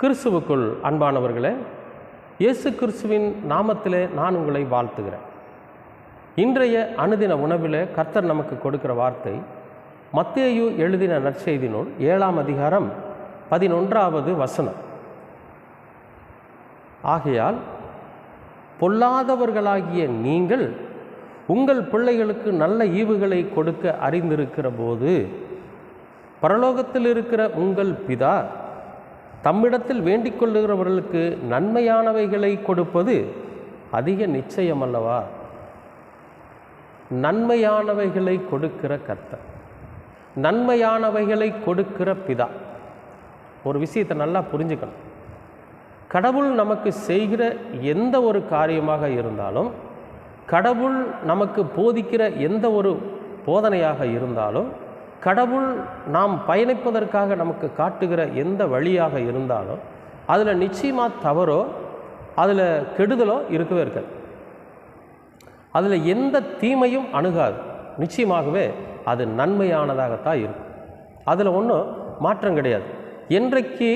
கிறிஸ்துவுக்குள் அன்பானவர்களே இயேசு கிறிஸ்துவின் நாமத்திலே நான் உங்களை வாழ்த்துகிறேன். இன்றைய அனுதின உணவிலே கர்த்தர் நமக்கு கொடுக்கிற வார்த்தை மத்தேயு எழுதின நற்செய்தி நூல் ஏழாம் அதிகாரம் பதினொன்றாவது வசனம். ஆகையால் பொல்லாதவர்களாகிய நீங்கள் உங்கள் பிள்ளைகளுக்கு நல்ல ஈவுகளை கொடுக்க அறிந்திருக்கிற போது பரலோகத்தில் இருக்கிற உங்கள் பிதா தம்மிடத்தில் வேண்டிக் கொள்ளுகிறவர்களுக்கு நன்மையானவைகளை கொடுப்பது அதிக நிச்சயம் அல்லவா நன்மையானவைகளை கொடுக்கிற கர்த்தர். நன்மையானவைகளை கொடுக்கிற பிதா. ஒரு விஷயத்தை நல்லா புரிஞ்சுக்கணும். கடவுள் நமக்கு செய்கிற எந்த ஒரு காரியமாக இருந்தாலும் கடவுள் நமக்கு போதிக்கிற எந்த ஒரு போதனையாக இருந்தாலும் கடவுள் நாம் பயணிப்பதற்காக நமக்கு காட்டுகிற எந்த வழியாக இருந்தாலும் அதில் நிச்சயமாக தவறோ அதில் கெடுதலோ இருக்கவே இருக்காது. அதில் எந்த தீமையும் அணுகாது. நிச்சயமாகவே அது நன்மையானதாகத்தான் இருக்கும். அதில் ஒன்றும் மாற்றம் கிடையாது. என்றைக்கு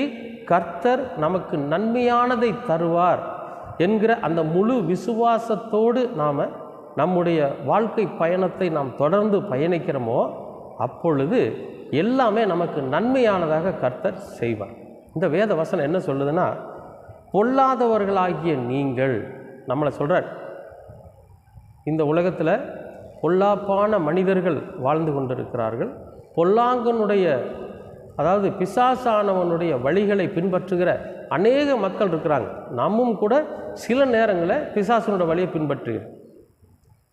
கர்த்தர் நமக்கு நன்மையானதை தருவார் என்கிற அந்த முழு விசுவாசத்தோடு நாம் நம்முடைய வாழ்க்கை பயணத்தை நாம் தொடர்ந்து பயணிக்கிறோமோ அப்பொழுது எல்லாமே நமக்கு நன்மையானதாக கர்த்தர் செய்வார். இந்த வேத வசனம் என்ன சொல்லுதுன்னா பொல்லாதவர்களாகிய நீங்கள் நம்மளை சொல்கிறார் இந்த உலகத்தில் பொல்லாப்பான மனிதர்கள் வாழ்ந்து கொண்டிருக்கிறார்கள். பொல்லாங்கனுடைய அதாவது பிசாசானவனுடைய வழிகளை பின்பற்றுகிற அநேக மக்கள் இருக்கிறாங்க. நம்மும் கூட சில நேரங்களில் பிசாசனோட வழியை பின்பற்றுகிறோம்.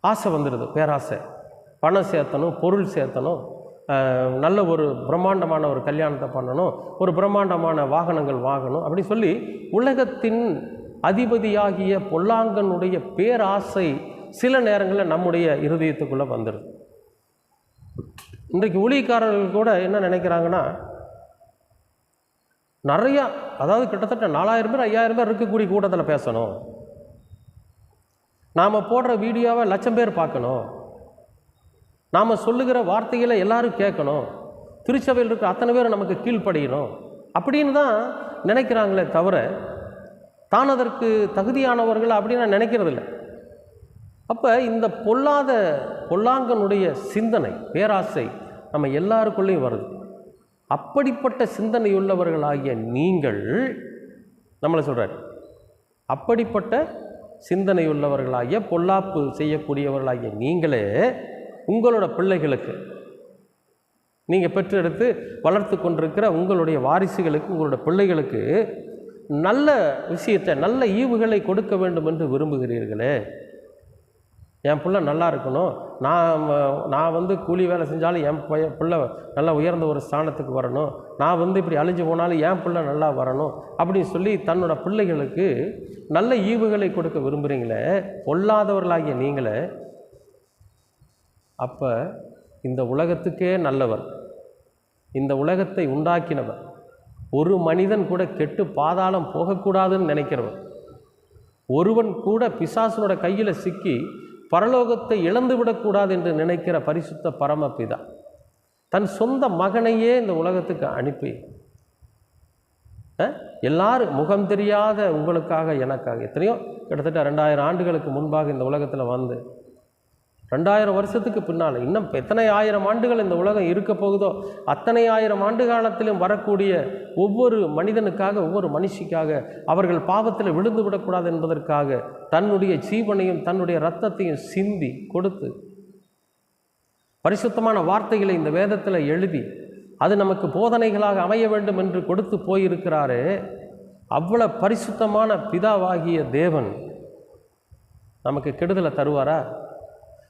ஆசை வந்துடுது பேராசை. பணம் சேர்த்தணும் பொருள் சேர்த்தணும் நல்ல ஒரு பிரம்மாண்டமான ஒரு கல்யாணத்தை பண்ணணும் ஒரு பிரம்மாண்டமான வாகனங்கள் வாங்கணும் அப்படி சொல்லி உலகத்தின் அதிபதியாகிய பொல்லாங்கனுடைய பேராசை சில நேரங்களில் நம்முடைய இருதயத்துக்குள்ளே வந்துடுது இன்றைக்கு ஊழியக்காரர்கள் கூட என்ன நினைக்கிறாங்கன்னா நிறையா அதாவது கிட்டத்தட்ட நாலாயிரம் பேர் ஐயாயிரம் பேர் இருக்கக்கூடிய கூட்டத்தில் பேசணும். நாம் போடுற வீடியோவை லட்சம் பேர் பார்க்கணும். நாம் சொல்லுகிற வார்த்தைகளை எல்லாரும் கேட்கணும். திருச்சபையில் இருக்கிற அத்தனை பேரும் நமக்கு கீழ்ப்படையணும். அப்படின்னு தான் நினைக்கிறாங்களே தவிர தான் அதற்கு தகுதியானவர்கள் அப்படின்னு நான் நினைக்கிறதில்ல. அப்போ இந்த பொல்லாத பொல்லாங்கனுடைய சிந்தனை பேராசை நம்ம எல்லாருக்குள்ளேயும் வருது. அப்படிப்பட்ட சிந்தனையுள்ளவர்களாகிய நீங்கள் நம்மளை சொல்கிறார் அப்படிப்பட்ட சிந்தனையுள்ளவர்களாகிய பொல்லாப்பு செய்யக்கூடியவர்களாகிய நீங்களே உங்களோட பிள்ளைகளுக்கு. நீங்கள் பெற்றெடுத்து வளர்த்து கொண்டிருக்கிற உங்களுடைய வாரிசுகளுக்கு உங்களோட பிள்ளைகளுக்கு நல்ல விஷயத்தை நல்ல ஈவுகளை கொடுக்க வேண்டும் என்று விரும்புகிறீர்களே. என் பிள்ளை நல்லா இருக்கணும். நான் நான் வந்து கூலி வேலை செஞ்சாலும் என் பைய பிள்ளை நல்லா உயர்ந்த ஒரு ஸ்தானத்துக்கு வரணும். நான் வந்து இப்படி அழிஞ்சு போனாலும் என் பிள்ளை நல்லா வரணும். அப்படின்னு சொல்லி தன்னோட பிள்ளைகளுக்கு நல்ல ஈவுகளை கொடுக்க விரும்புகிறீங்களே பொல்லாதவர்களாகிய நீங்களே அப்போ இந்த உலகத்துக்கே நல்லவர். இந்த உலகத்தை உண்டாக்கினவர். ஒரு மனிதன் கூட கெட்டு பாதாளம் போகக்கூடாதுன்னு நினைக்கிறவர். ஒருவன் கூட பிசாசனோட கையில் சிக்கி பரலோகத்தை இழந்து விடக்கூடாது என்று நினைக்கிற பரிசுத்த பரமபிதா தன் சொந்த மகனையே இந்த உலகத்துக்கு அனுப்பி எல்லாரும் முகம் தெரியாத உங்களுக்காக எனக்காக எத்தனையோ கிட்டத்தட்ட ரெண்டாயிரம் ஆண்டுகளுக்கு முன்பாக இந்த உலகத்தில் வந்து ரெண்டாயிரம் வருஷத்துக்கு பின்னால் இன்னும் எத்தனை ஆயிரம் ஆண்டுகள் இந்த உலகம் இருக்க போகுதோ அத்தனை ஆயிரம் ஆண்டு காலத்திலும் வரக்கூடிய ஒவ்வொரு மனிதனுக்காக ஒவ்வொரு மனுஷிக்காக அவர்கள் பாவத்தில் விழுந்து விடக்கூடாது என்பதற்காக தன்னுடைய ஜீவனையும் தன்னுடைய ரத்தத்தையும் சிந்தி கொடுத்து பரிசுத்தமான வார்த்தைகளை இந்த வேதத்தில் எழுதி அது நமக்கு போதனைகளாக அமைய வேண்டும் என்று கொடுத்து போயிருக்கிறாரே அவ்வளோ பரிசுத்தமான பிதாவாகிய தேவன் நமக்கு கெடுதலை தருவாரா?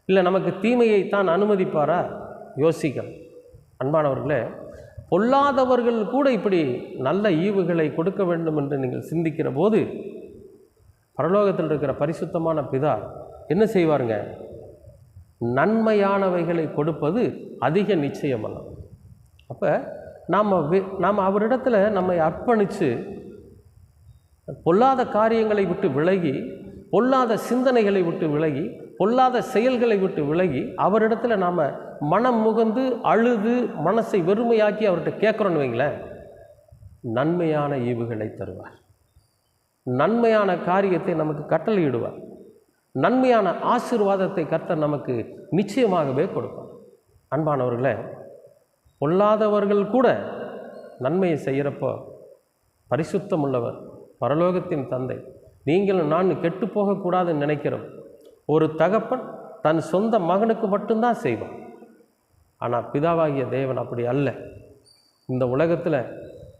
இல்லை நமக்கு தீமையை தான் அனுமதிப்பாரா? யோசிக்கணும் அன்பானவர்களே பொல்லாதவர்கள் கூட இப்படி நல்ல ஈவுகளை கொடுக்க வேண்டும் என்று நீங்கள் சிந்திக்கிற போது பரலோகத்தில் இருக்கிற பரிசுத்தமான பிதா என்ன செய்வாருங்க? நன்மையானவைகளை கொடுப்பது அதிக நிச்சயமல்ல. அப்போ நாம் நாம் அவரிடத்துல நம்மை அர்ப்பணித்து பொல்லாத காரியங்களை விட்டு விலகி பொல்லாத சிந்தனைகளை விட்டு விலகி பொல்லாத செயல்களை விட்டு விலகி அவரிடத்துல நாம் மனம் முகந்து அழுது மனசை வெறுமையாக்கி அவர்கிட்ட கேட்குறோன்னு வைங்களேன் நன்மையான ஈவுகளை தருவார். நன்மையான காரியத்தை நமக்கு கட்டளையிடுவார். நன்மையான ஆசீர்வாதத்தை கர்த்தர் நமக்கு நிச்சயமாகவே கொடுப்பார். அன்பானவர்களே பொல்லாதவர்கள் கூட நன்மையை செய்கிறப்போ பரிசுத்தம் உள்ளவர் பரலோகத்தின் தந்தை. நீங்களும் நான் கெட்டு போகக்கூடாதுன்னு நினைக்கிறோம். ஒரு தகப்பன் தன் சொந்த மகனுக்கு மட்டும்தான் செய்வான். ஆனால் பிதாவாகிய தேவன் அப்படி அல்ல. இந்த உலகத்தில்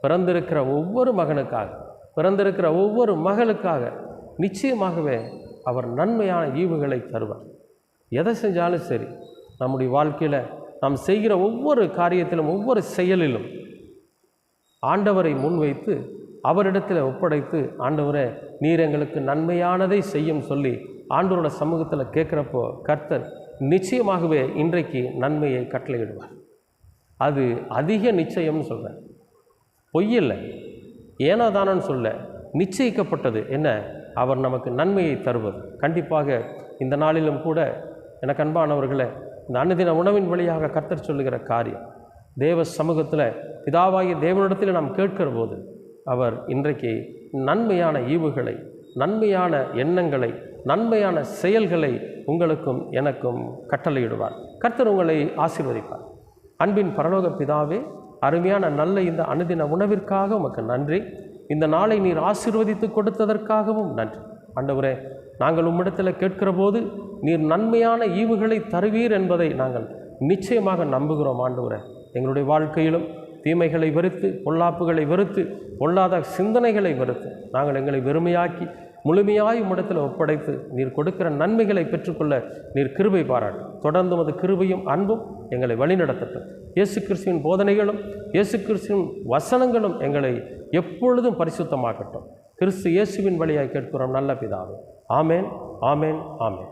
பிறந்திருக்கிற ஒவ்வொரு மகனுக்காக பிறந்திருக்கிற ஒவ்வொரு மகளுக்காக நிச்சயமாகவே அவர் நன்மையான ஈவுகளை தருவார். எதை செஞ்சாலும் சரி நம்முடைய வாழ்க்கையில் நாம் செய்கிற ஒவ்வொரு காரியத்திலும் ஒவ்வொரு செயலிலும் ஆண்டவரை முன்வைத்து அவரிடத்தில் ஒப்படைத்து ஆண்டவரே நீர் எங்களுக்கு நன்மையானதை செய்யும் சொல்லி ஆண்டோரோட சமூகத்தில் கேட்குறப்போ கர்த்தர் நிச்சயமாகவே இன்றைக்கு நன்மையை கட்டளையிடுவார். அது அதிக நிச்சயம்னு சொல்கிறேன் பொய்யில்லை ஏனோ தானோன்னு சொல்ல நிச்சயிக்கப்பட்டது என்ன? அவர் நமக்கு நன்மையை தருவது. கண்டிப்பாக இந்த நாளிலும் கூட எனக்கு அன்பானவர்களே இந்த அன்னதின உணவின் வழியாக கர்த்தர் சொல்லுகிற காரியம் தேவ சமூகத்தில் பிதாவாகிய தேவனிடத்தில் நாம் கேட்கிற போது அவர் இன்றைக்கு நன்மையான ஈவுகளை நன்மையான எண்ணங்களை நன்மையான செயல்களை உங்களுக்கும் எனக்கும் கட்டளையிடுவார். கர்த்தர் உங்களை ஆசீர்வதிப்பார். அன்பின் பரலோக பிதாவே அருமையான நல்ல இந்த அனுதின உணவிற்காக உமக்கு நன்றி. இந்த நாளை நீர் ஆசீர்வதித்து கொடுத்ததற்காகவும் நன்றி. ஆண்டவரே நாங்கள் உம்மிடத்தில் கேட்கிற போது நீர் நன்மையான ஈவுகளை தருவீர் என்பதை நாங்கள் நிச்சயமாக நம்புகிறோம் ஆண்டவரே. எங்களுடைய வாழ்க்கையிலும் தீமைகளை வெறுத்து பொல்லாப்புகளை வெறுத்து பொல்லாத சிந்தனைகளை வெறுத்து நாங்கள் எங்களை வெறுமையாக்கி முழுமையாய் உம்மிடத்தில் ஒப்படைத்து நீர் கொடுக்கிற நன்மைகளை பெற்றுக்கொள்ள நீர் கிருபை பாராட்டு. தொடர்ந்து உமது கிருபையும் அன்பும் எங்களை வழிநடத்தட்டும். இயேசு கிறிஸ்துவின் போதனைகளும் இயேசு கிறிஸ்துவின் வசனங்களும் எங்களை எப்பொழுதும் பரிசுத்தமாக்கட்டும். கிறிஸ்து இயேசுவின் வழியாக கேட்கிறோம் நல்ல பிதாவே. ஆமேன் ஆமேன் ஆமேன்.